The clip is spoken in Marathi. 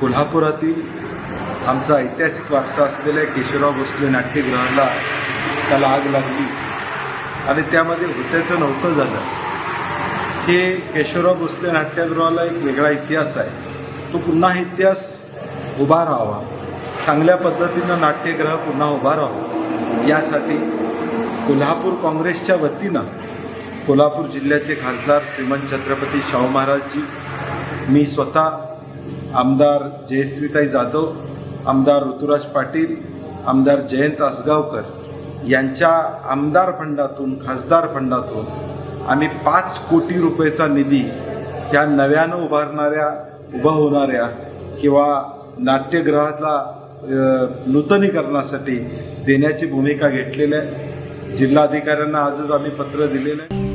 कोल्हापुरातील आमचा ऐतिहासिक वारसा असलेल्या केशवराव भोसले नाट्यगृहाला त्याला आग लागली. आणि त्यामध्ये होत्याचं नव्हतं झालं. हे केशवराव भोसले नाट्यगृहाला एक वेगळा इतिहास आहे. तो पुन्हा इतिहास उभा राहावा. चांगल्या पद्धतीनं नाट्यगृह पुन्हा उभा राहावा. यासाठी कोल्हापूर काँग्रेसच्या वतीनं कोल्हापूर जिल्ह्याचे खासदार श्रीमंत छत्रपती शाहू महाराजजी मी स्वतः आमदार जयश्रीताई जाधव आमदार ऋतुराज पाटील आमदार जयंत आसगावकर यांच्या आमदार फंडातून खासदार फंडातून आम्ही पाच कोटी रुपयेचा निधी त्या नव्यानं उभारणाऱ्या उभा होणाऱ्या किंवा नाट्यगृहातला नूतनीकरणासाठी देण्याची भूमिका घेतलेली आहे. जिल्हाधिकाऱ्यांना आजच आम्ही पत्र दिलेलं आहे.